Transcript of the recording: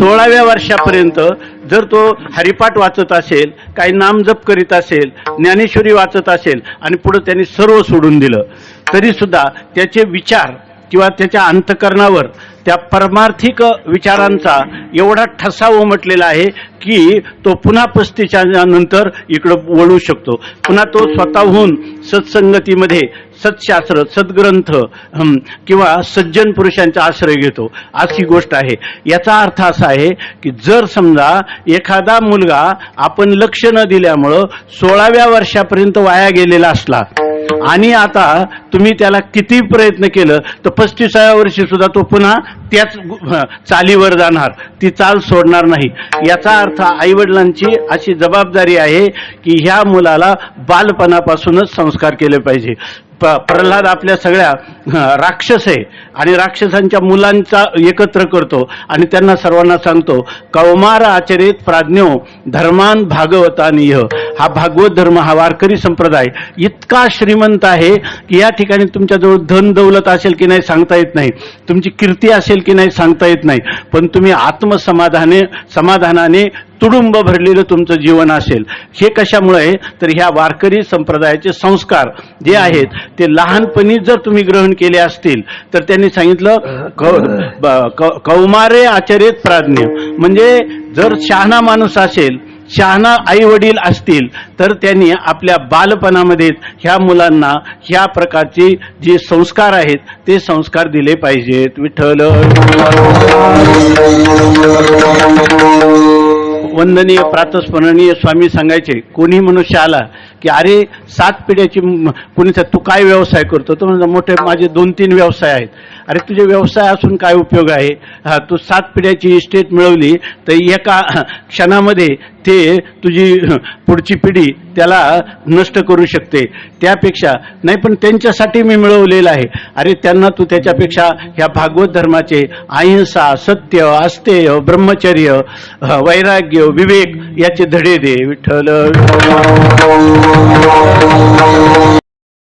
सोळाव्या वर्षापर्यंत जर तो हरिपाठ वाचत असेल काही नामजप करीत असेल ज्ञानेश्वरी वाचत असेल आणि पुढे त्यांनी सर्व सोडून दिलं तरी सुद्धा त्याचे विचार किंवा त्याच्या अंतकरणावर त्या परमार्थिक विचारांचा एवढा ठसा उमटलेला आहे की तो पुन्हा पस्तीच्या नंतर इकडं वळू शकतो. पुन्हा तो स्वतःहून सत्संगतीमध्ये सत्शास्त्र सद्ग्रंथ किंवा सज्जन पुरुषांचा आश्रय घेतो. अशी गोष्ट आहे. याचा अर्थ असा आहे की जर समजा एखादा मुलगा आपण लक्ष न दिल्यामुळं सोळाव्या वर्षापर्यंत वाया गेलेला असला आणि आता तुम्ही त्याला किती प्रयत्न केलं तर पस्तीसाव्या वर्षी सुद्धा तो पुन्हा त्याच चालीवर जाणार. ती चाल सोडणार नाही. याचा अर्थ आईवडिलांची अशी जबाबदारी आहे की ह्या मुलाला बालपणापासूनच संस्कार केले पाहिजे. प- प्रल्हाद आपल्या सगळ्या राक्षस आहे आणि राक्षसांच्या मुलांचा एकत्र करतो आणि त्यांना सर्वांना सांगतो कौमार आचरित प्राज्ञो धर्मान भागवतानीय हा भागवत धर्म हा वारकरी संप्रदाय इतका श्रीमंत आहे की या ठिकाणी तुमच्याजवळ धन दौलत असेल की नाही सांगता येत नाही. तुमची कीर्ती असेल की नाही सांगता येत नाही. पण तुम्ही आत्मसमाधाने समाधानाने तुडुंब भरलेलं तुमचं जीवन असेल. हे कशामुळे? आहे तर ह्या वारकरी संप्रदायाचे संस्कार जे आहेत ते लहानपणी जर तुम्ही ग्रहण केले असतील तर त्यांनी सांगितलं कौमारे आचरित प्राज्ञ. म्हणजे जर शहाणा माणूस असेल शहाणा आई वडील असतील तर त्यांनी आपल्या बालपणामध्ये ह्या मुलांना ह्या प्रकारचे जे संस्कार आहेत ते संस्कार दिले पाहिजेत. विठ्ठल. वंदनीय प्रातस्मरणीय स्वामी सांगायचे कोणी मनुष्य आला की अरे सात पिढ्याची कोणी तू काय व्यवसाय करतो? तो म्हणतो मोठे माझे दोन तीन व्यवसाय आहेत. अरे तुझे व्यवसाय असून काय उपयोग आहे? हा तू सात पिढ्याची इस्टेट मिळवली तर एका क्षणामध्ये ते तुझी पुढची पिढी त्याला नष्ट करू शकते. त्यापेक्षा नाही पण त्यांच्यासाठी मी मिळवलेलं आहे. अरे त्यांना तू त्याच्यापेक्षा ह्या भागवत धर्माचे अहिंसा सत्य अस्तेय ब्रह्मचर्य वैराग्य विवेक याचे धडे दे विठ्ठल. Thank you.